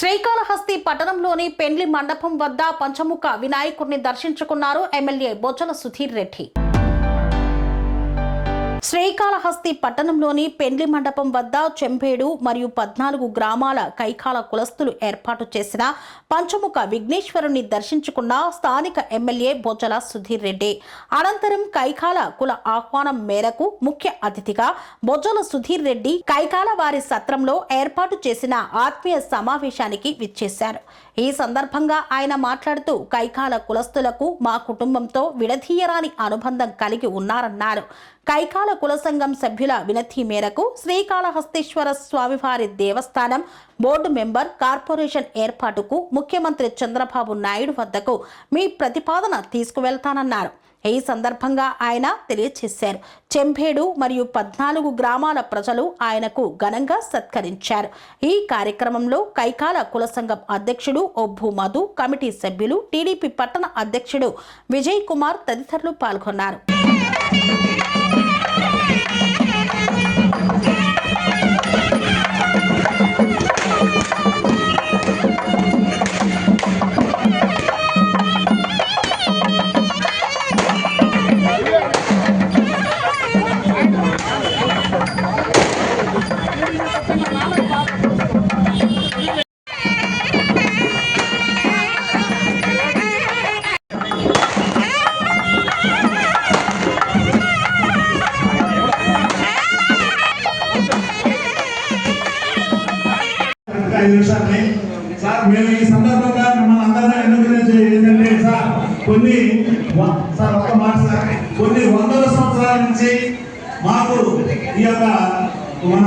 శ్రీకాళహస్తి పట్టణంలోని పెండ్లి మండపం వద్ద పంచముఖ వినాయకుడిని దర్శించుకున్నారు ఎమ్మెల్యే బొజ్జల సుధీర్ రెడ్డి. శ్రీకాళహస్తి పట్టణంలోని పెండ్లి మండపం వద్ద చెంపేడు మరియు పద్నాలుగు గ్రామాల కైకాల కులస్తులు ఏర్పాటు చేసిన పంచముఖ విఘ్నేశ్వరుని దర్శించుకున్న స్థానిక ఎమ్మెల్యే బొజ్జల సుధీర్ రెడ్డి. అనంతరం కైకాల కుల ఆహ్వానం మేరకు ముఖ్య అతిథిగా బొజ్జల సుధీర్ రెడ్డి కైకాల వారి సత్రంలో ఏర్పాటు చేసిన ఆత్మీయ సమావేశానికి విచ్చేశారు. ఈ సందర్భంగా ఆయన మాట్లాడుతూ కైకాల కులస్తులకు మా కుటుంబంతో విడదీయరాని అనుబంధం కలిగి ఉన్నారన్నారు. కైకాల కుల సంఘం సభ్యుల వినతి మేరకు శ్రీకాళహస్తీశ్వర స్వామివారి దేవస్థానం బోర్డు మెంబర్ కార్పొరేషన్ ఏర్పాటుకు ముఖ్యమంత్రి చంద్రబాబు నాయుడు వద్దకు మీ ప్రతిపాదన తీసుకువెళ్తానన్నారు. ఈ సందర్భంగా ఆయన తెలియజేశారు చెంపేడు మరియు పద్నాలుగు గ్రామాల ప్రజలు ఆయనకు ఘనంగా సత్కరించారు. ఈ కార్యక్రమంలో కైకాల కుల సంఘం అధ్యక్షుడు ఒబ్బు మధు కమిటీ సభ్యులు టీడీపీ పట్టణ అధ్యక్షుడు విజయ్ కుమార్ తదితరులు పాల్గొన్నారు. ఐదు నిమిషాలని సార్ మేము ఈ సందర్భంగా మిమ్మల్ని అందరినీ ఎన్నుకునేది ఏంటంటే సార్ కొన్ని సార్ ఒక్క మాట సార్. కొన్ని వందల సంవత్సరాల నుంచి మాకు ఈ యొక్క మన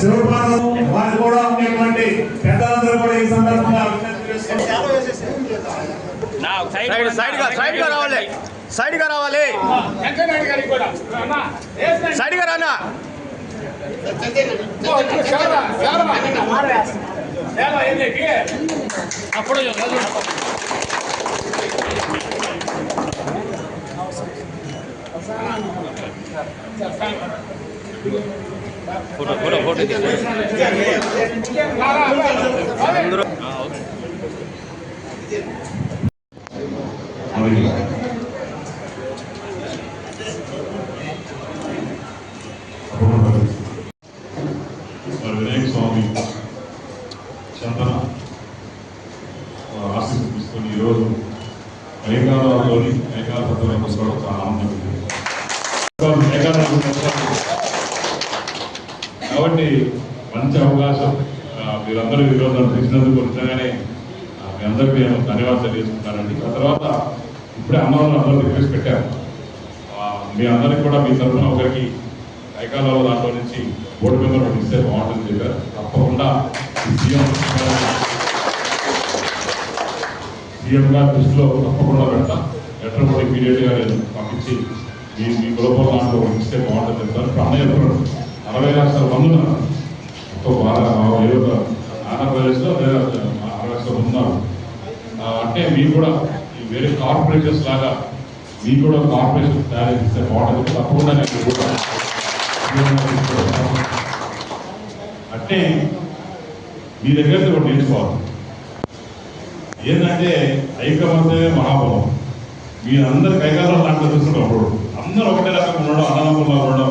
శివపాదం వారు కూడా ఉండేటువంటి పెద్దలందరూ కూడా ఈ సందర్భంగా విజ్ఞప్తి చేసుకుంటున్నారు. సైడ్ సైడ్గా సైడ్గా రావాలి. సైడ్గా రావాలి సైడ్గా రానా ఫోటో ఫోటో ఫోటో అందరూ మరియు మరి మేఘాలలోని మేఘాలతో కూడా చాలా ఆనందంగా కాబట్టి మంచి అవకాశం. మీరందరూ ఈరోజు నన్ను పిలిచినందుకు నిజంగానే మీ అందరికీ నేను ధన్యవాదాలు తెలియజేస్తున్నానండి. ఆ తర్వాత ఇప్పుడే అన్నవాళ్ళు అందరూ రిక్వెస్ట్ పెట్టారు. మీ అందరికి కూడా మీ తరఫున ఒకరికి ఐకాలలో దాంట్లో నుంచి బోర్డు మెంబర్ ఇస్తే బాగుంటుంది చెప్పారు. తప్పకుండా సీఎం సీఎం గారి దృష్టిలో తప్పకుండా పెడతా. లెటర్ కూడా ఇమీడియట్గా నేను పంపించి మీ మీ గ్లోబల్ దాంట్లో ఒకటి బాగుంటుంది చెప్తారు ఇప్పుడు అన్నయ్య అరవై లక్షల మంది ఉన్నారు. ఎంతో బాగా ఆంధ్రప్రదేశ్లో అరవై లక్షల ఉన్నారు. అంటే మీరు కూడా ఈ వేరే కార్పొరేషన్స్ లాగా మీకు కూడా కార్పొరేషన్ తయారు చేస్తే బాగుంటుంది తప్పకుండా నేను కూడా అంటే మీ దగ్గర ఒకటి నేర్చుకోవాలి. ఏంటంటే ఐకమత్యమే మహాబలం. మీరందరు కైకాలం దాంట్లో చూస్తున్నారు అప్పుడు. అందరూ ఒకటే రకంగా ఉండడం అన్నదమ్ముల్లో ఉండడం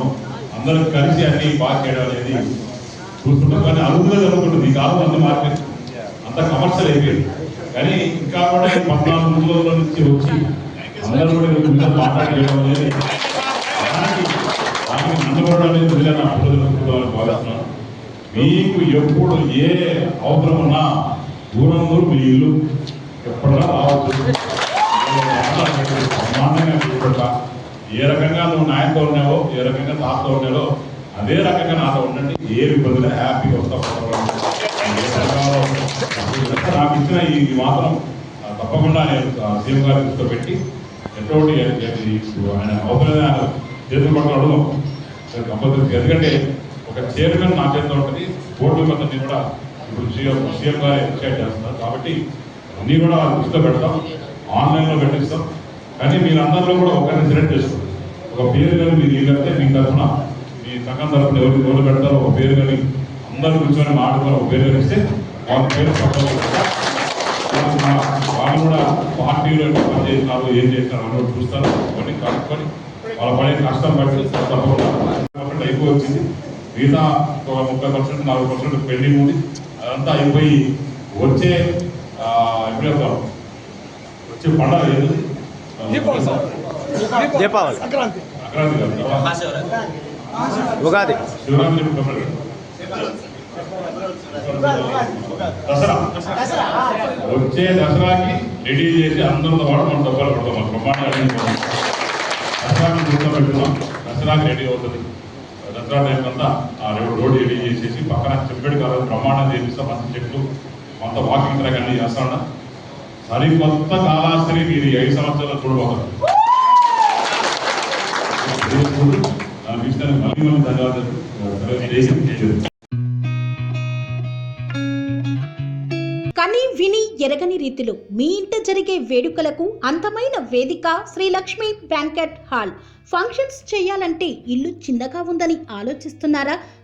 అందరూ కలిసి అన్ని బాగా చేయడం అనేది చూస్తుంటాం. కానీ అరుదుగా జరుగుతుంది ఈ కాలం అన్ని మార్కెట్ అంత కమర్షియల్ అయిపోయింది. కానీ ఇంకా కూడా పద్నాలుగు రోజుల నుంచి వచ్చి అందరూ కూడా వీళ్ళ మాట్లాడడం అనేది దానికి దానికి అనేది నిజంగా నా అభివృద్ధి భావిస్తున్నాను. మీకు ఎప్పుడు ఏ అవసరం ఉన్నా దూరం దూరం మీ ఇల్లు. ఎప్పుడైనా రావచ్చు బ్రహ్మాండంగా చూపెడతా ఏ రకంగా నువ్వు నాయనతో ఉన్నావో ఏ రకంగా తాతతో ఉన్నావో అదే రకంగా నాతో ఉండండి. ఏ ఇబ్బందులు హ్యాపీగా వస్తావు నాకు ఇచ్చిన ఇది మాత్రం తప్పకుండా నేను సీఎం గారి దృష్టిలో పెట్టి ఎటువంటి ఆయన అవసరమైన ఆయన చేతులు పట్టుకుని అడుగుదాం. కంపల్సరీ ఎందుకంటే ఒక చైర్మన్ నా చేతిలో ఉంటుంది బోర్డు మెంబర్ని కూడా ఇప్పుడు సీఎం సీఎం గారు డిసైడ్ చేస్తున్నారు కాబట్టి అన్నీ కూడా దృష్టిలో పెడతాం. ఆన్లైన్లో పెట్టిస్తాం. కానీ మీరందరిలో కూడా ఒకరిని సెలెక్ట్ చేస్తాం ఒక పేరు కానీ మీరు వీళ్ళంటే మీ తరఫున మీ సంఘం తరఫున ఎవరు ఎవరు పెడతారో ఒక పేరు కానీ అందరు కూర్చొని మాట్లాడుకొని ఒక పేరు కనిస్తే వాళ్ళ పేరు వాళ్ళు కూడా పార్టీలో ఎట్లా పని చేస్తున్నారు ఏం చేస్తున్నారు అని చూస్తారు. కొన్ని కనుక్కొని వాళ్ళ పడే కష్టం బట్టి తప్పకుండా ఎక్కువ అయిపోయి వచ్చింది. మిగతా ఒక ముప్పై పర్సెంట్ నలభై పర్సెంట్ పెండింగ్ ఉంది. అదంతా అయిపోయి వచ్చే ఎప్పుడు వచ్చే పండగ దీపావళి సంక్రాంతి. ఉగాది. శివరాత్రి ఫిబ్రవరి దసరా. వచ్చే దసరాకి రెడీ చేసి అందరితో పాటు మనం డబ్బాలు మన బ్రహ్మాండంగా రెడీ చేస్తాం. దసరాకి కూర్చోబెట్టున్నాం దసరాకి రెడీ అవుతుంది. దసరా టైం అంతా ఆ రోడ్ చేసేసి పక్కన చెప్పాడు కదా బ్రహ్మాండం చేపిస్తాం మంచి చెట్లు. కొంత వాకింగ్ ట్రాక్ అన్ని చేస్తాడా? ఉన్నా సరికొత్త కాలాస్త్రి మీరు ఐదు సంవత్సరాలు చూడబోతారు నాకు ఇష్టానికి మళ్ళీ మళ్ళీ ధన్యవాదాలు కని విని ఎరగని రీతిలో మీ ఇంట జరిగే వేడుకలకు అందమైన వేదిక Sri Lakshmi banquet hall. Functions చేయాలంటే ఇల్లు చిన్నగా ఉందని ఆలోచిస్తున్నారా?